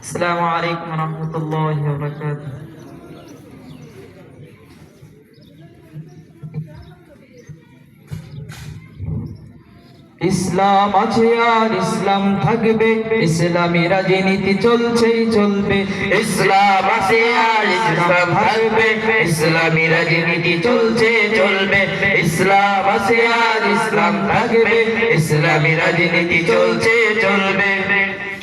السلام عليكم ورحمة الله وبركاته ইসলাম আছে আর ইসলাম থাকবে ইসলামী রাজনীতি চলছেই চলবে ইসলাম আছে আর ইসলাম থাকবে ইসলামী রাজনীতি চলছে চলবে ইসলাম আছে আর ইসলাম থাকবে ইসলামী রাজনীতি চলছে চলবে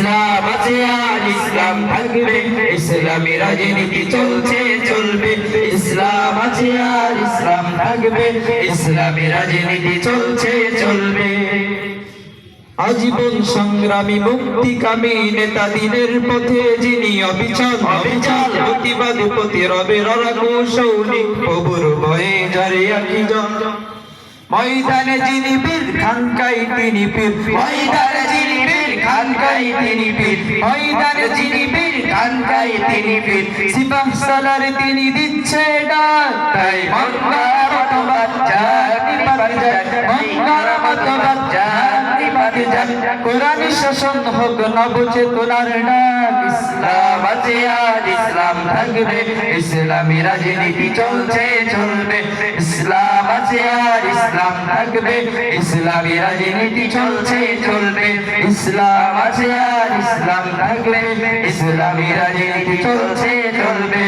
ইসলাম আছে, আর ইসলাম থাকবে। ইসলামী রাজনীতি চলছে, চলবে। ইসলাম আছে, আর ইসলাম থাকবে। ইসলামী রাজনীতি চলছে, চলবে। আজীবন সংগ্রামী মুক্তিকামী নেতা দিনের পথে যিনি অবিচল অবিচল প্রতিবাদ প্রতি রবের সৌনিক প্রভুর ভয়ে যারে আখি জন ময়দানে যিনি বীর খানকাই তিনি পীর। ময়দানে যিনি বীর খানকাই তিনি বীর ময়দানে যিনি বীর খানকাই তিনি বীর সিপাহ সালার তিনি দিচ্ছে ডাক। তাই মঙ্গল মতবাদ জাতি পাতি যাক মঙ্গল মতবাদ জাতি পাতি যাক কোরআন শাসন হোক নবচেতনার ডাক। আছে আর ইসলাম থাকবে, ইসলামী রাজনীতি চলছে, চলবে। ইসলাম আছে আর ইসলাম থাকবে, ইসলামী রাজনীতি চলছে, চলবে। ইসলাম আছে আর ইসলাম থাকবে, ইসলামী রাজনীতি চলছে, চলবে।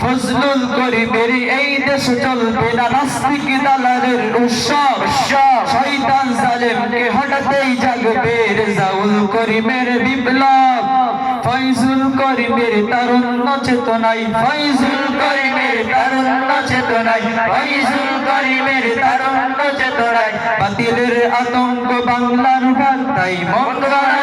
ফজলুল করিমের এই দেশ চলবে না, নাস্তিক দালালের উৎসব। শয়তান জালেমকে হঠাতেই জাগবে, রেজাউল করিমের বিপ্লব। ফয়জুল করিমের তারুণ্য চেতনাই ফয়জুল করিমের তারুণ্য চেতনায় ফয়জুল করিমের তারুণ্য চেতনাই বাতিলের আতঙ্ক বাংলার ভাত তাই মঙ্গলা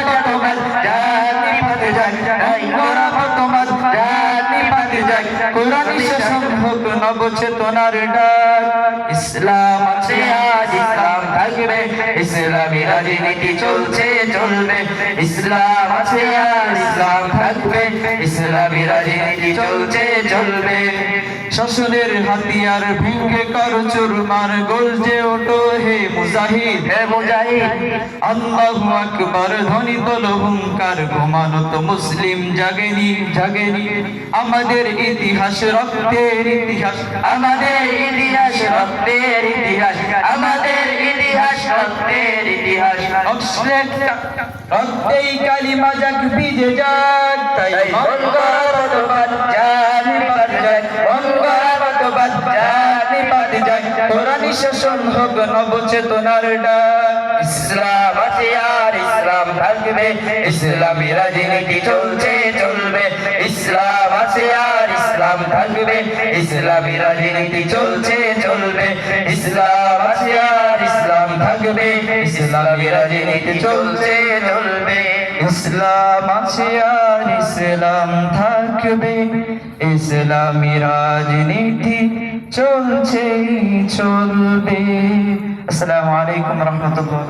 হোক নবচেতনার ডাক ইসলাম আছে আজ ইসলাম থাকবে ইসলামী রাজনীতি চলছে চলবে ইসলাম আছে আর ইসলাম থাকবে ইসলামী রাজনীতি চলছে চলবে শাসনের হাতিয়ার ভেঙ্গে কর চুরমার গলজে ওঠো হে মুজাহিদ হে মুজাহিদ। আল্লাহু আকবার ধ্বনি তোল হুঙ্কার ঘুমানো তো মুসলিম, জাগেনি জাগেনি। আমাদের ইতিহাস, রক্তের ইতিহাস, আমাদের ইতিহাস, রক্তের ইতিহাস, আমাদের ইতিহাস, রক্তের ইতিহাস। রক্তেই কালিমা যাক বিজে যাক তাই তাই মঙ্গলবাদ জানি। জানি পাত যায় কোরআনি শাসন হোক নবচেতনার ইসলাম থাকবে। ইসলামী রাজনীতি চলছে, চলবে। ইসলাম আছে ইসলাম থাকবে। ইসলামী রাজনীতি চলছে, চলবে। ইসলাম আছে ইসলাম থাকবে। ইসলামী রাজনীতি চলছে চলবে। আসসালামু আলাইকুম রহমতুল্লাহ।